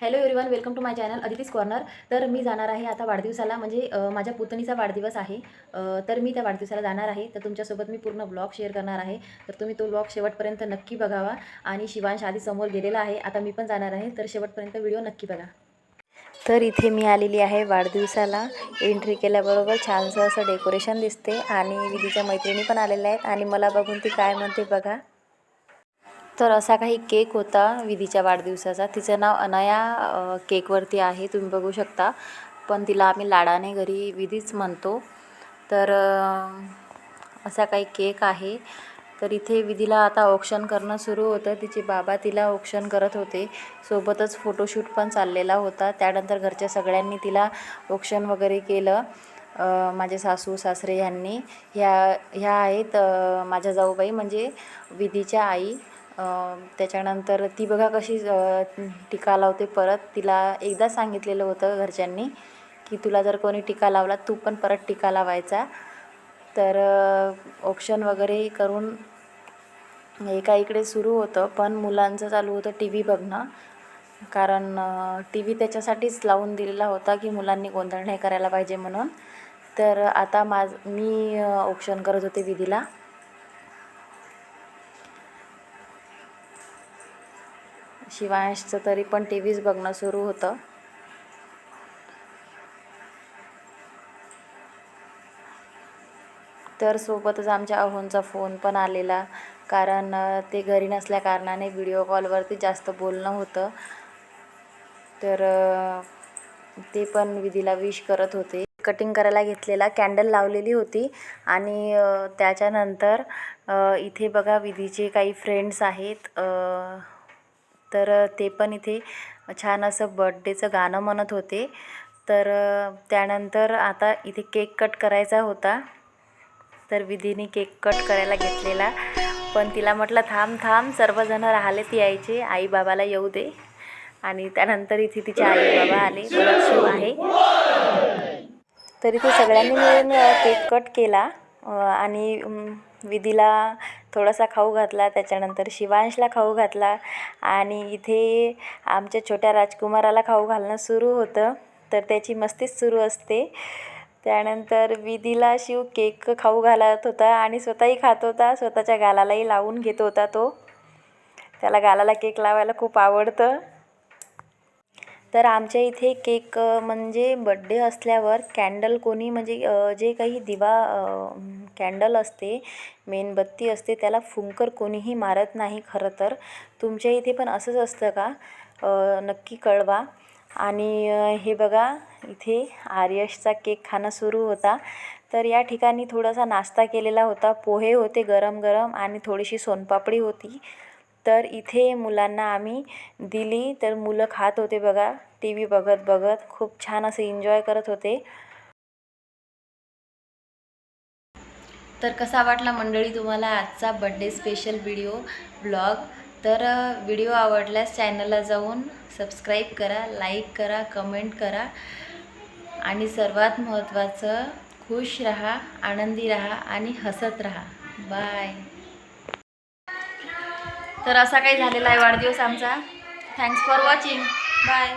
Hello everyone welcome to my channel Aditi's corner तर मी जाणार आहे आता वाढदिवसाला म्हणजे माझ्या पुतणीचा वाढदिवस आहे. तर मी त्या वाढदिवसाला जाणार आहे. तर तुमच्यासोबत मी पूर्ण ब्लॉग शेअर करणार आहे. तर तुम्ही तो ब्लॉग शेवटपर्यंत नक्की बघावा. आणि शिवांश आधी समोर गेलेला आहे. आता मी पण जाणार आहे. तर शेवटपर्यंत व्हिडिओ नक्की बघा. तर इथे मी आलेली आहे वाढदिवसाला. एंट्री केल्याबरोबर छानसं असं डेकोरेशन दिसते. आणि विधीच्या मैत्रिणी पण आलेल्या आहेत. आणि मला बघून ती काय म्हणते बघा. तर असा काही केक होता विधीच्या वाढदिवसाचा. तिचं नाव अनया केकवरती आहे तुम्ही बघू शकता. पण तिला आम्ही लाडाने घरी विधीच म्हणतो. तर असा काही केक आहे. तर इथे विधीला आता ऑक्शन करणं सुरू होतं. तिचे बाबा तिला ऑक्शन करत होते. सोबतच फोटोशूट पण चाललेला होता. त्यानंतर घरच्या सगळ्यांनी तिला ऑक्शन वगैरे केलं. माझे सासू सासरे ह्यांनी. ह्या ह्या आहेत माझ्या जाऊबाई म्हणजे विधीच्या आई. त्याच्यानंतर ती बघा कशी टीका लावते परत. तिला एकदा सांगितलेलं होतं घरच्यांनी की तुला जर कोणी टीका लावला तू पण परत टीका लावायचा. तर ऑप्शन वगैरे करून एका इकडे सुरू होतं पण मुलांचं चालू होतं टी व्ही बघणं. कारण टी व्ही त्याच्यासाठीच लावून दिलेला होता की मुलांनी गोंधळ नाही करायला पाहिजे म्हणून. तर आता माझ मी ऑप्शन करत होते विधीला. शिवांशचं तरी पण टी व्हीच बघणं सुरू होतं. तर सोबतच आमच्या अहोंचा फोन पण आलेला कारण ते घरी नसल्या कारणाने व्हिडिओ कॉलवरती जास्त बोलणं होतं. तर ते पण विधीला विश करत होते. कटिंग करायला घेतलेला कॅन्डल लावलेली होती आणि त्याच्यानंतर इथे बघा विधीचे काही फ्रेंड्स आहेत तर ते पण इथे छान असं बड्डेचं गाणं म्हणत होते. तर त्यानंतर आता इथे केक कट करायचा होता. तर विधीने केक कट करायला घेतलेला. पण तिला म्हटलं थांब थांब सर्वजण राहिलेत यायचे. आई बाबाला येऊ दे. आणि त्यानंतर इथे तिचे आई बाबा आले शिव आहे. तर इथे सगळ्यांनी मिळून केक कट केला. आणि विधीला थोडासा खाऊ घातला त्याच्यानंतर शिवांशला खाऊ घातला आणि इथे आमच्या छोट्या राजकुमाराला खाऊ घालणं सुरू होतं. तर त्याची मस्तीच सुरू असते. त्यानंतर विधीला शिव केक खाऊ घालत होता आणि स्वतःही खात होता. स्वतःच्या गालालाही लावून घेत होता तो. त्याला गालाला केक लावायला खूप आवडतं. तर आमच्या इथे केक म्हणजे बड्डे असल्यावर कॅन्डल कोणी म्हणजे जे काही दिवा कॅन्डल असते मेणबत्ती असते त्याला फुंकर कोणीही मारत नाही खरं तर. तुमच्या इथे पण असंच असतं का? नक्की कळवा. आणि हे बघा इथे आर्यशचा केक खाणं सुरू होता. तर या ठिकाणी थोडासा नाश्ता केलेला होता. पोहे होते गरम गरम आणि थोडीशी सोनपापडी होती. तर इथे मुलांना आम्ही दिली. तर मुलं खात होते बघा. टी व्ही बघत बघत खूप छान असं एन्जॉय करत होते. तर कसा वाटला मंडळी तुम्हाला आजचा बड्डे स्पेशल व्हिडिओ ब्लॉग तर व्हिडिओ आवडल्यास चॅनलला जाऊन सबस्क्राईब करा लाईक करा कमेंट करा. आणि सर्वात महत्त्वाचं खुश रहा आनंदी रहा आणि हसत रहा. बाय तर असा काही झालेला आहे वाढदिवस आमचा. Thanks for watching bye